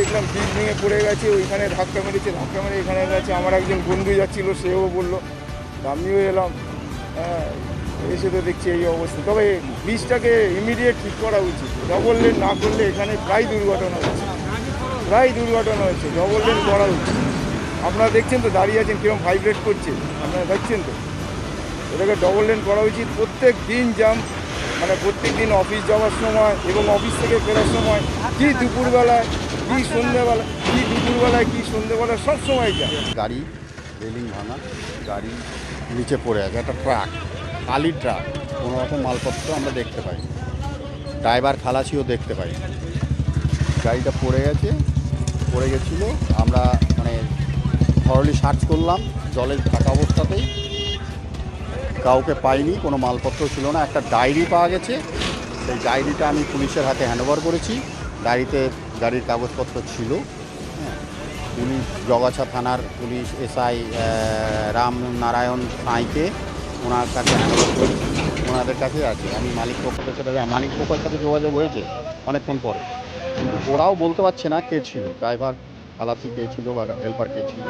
দেখলাম ব্রিজ ভেঙে পড়ে গেছে, ওইখানে ধাক্কা মেরেছে, ধাক্কা মেরে এখানে গেছে। আমার একজন বন্ধু যাচ্ছিল, সেও বলল, আমিও এলাম। হ্যাঁ এসে তো দেখছি এই অবস্থা। তবে ব্রিজটাকে ইমিডিয়েট ঠিক করা উচিত। ডবল লেন না করলে এখানে প্রায় দুর্ঘটনা হচ্ছে। প্রায় দুর্ঘটনা হচ্ছে। ডবল লেন করা উচিত। আপনারা দেখছেন তো, দাঁড়িয়ে আছেন কীরকম ভাইব্রেট করছে। আপনারা দেখছেন তো? এটাকে ডবল লেন করা উচিত। প্রত্যেক দিন জ্যাম মানে প্রত্যেক দিন অফিস যাওয়ার সময় এবং অফিস থেকে ফেরার সময় কি দুপুরবেলায় কি সন্ধ্যেবেলা, কি দুপুরবেলায়, কি সন্ধ্যেবেলায়, সব সময় জ্যাম গাড়ি, রেলিং ভাঙা, গাড়ি নিচে পড়ে আছে, একটা ট্রাক, কালি ট্রাক, কোনো রকম মালপত্র আমরা দেখতে পাই ড্রাইভার খালাসিও দেখতে পাই গাড়িটা পড়ে গেছে, পড়ে গেছিল, আমরা মানে থরলি সার্চ করলাম, জলের থাকা অবস্থাতেই। কাউকে পাইনি, কোনো মালপত্র ছিল না, একটা ডায়েরি পাওয়া গেছে। সেই ডায়েরিটা আমি পুলিশের হাতে হ্যান্ডওভার করেছি। ডায়েরিতে গাড়ির কাগজপত্র ছিল। পুলিশ জগাছা থানার পুলিশ, এসআই রাম নারায়ণ সাঁইকে ওনার কাছে ওনাদের কাছে আছে। আমি মালিক পক্ষের সাথে মালিক পক্ষের সাথে যোগাযোগ হয়েছে অনেকক্ষণ পরে। ওরাও বলতে পারছে না কে ছিল। ড্রাইভার আলাপি কে ছিল বা হেল্পার কে ছিল।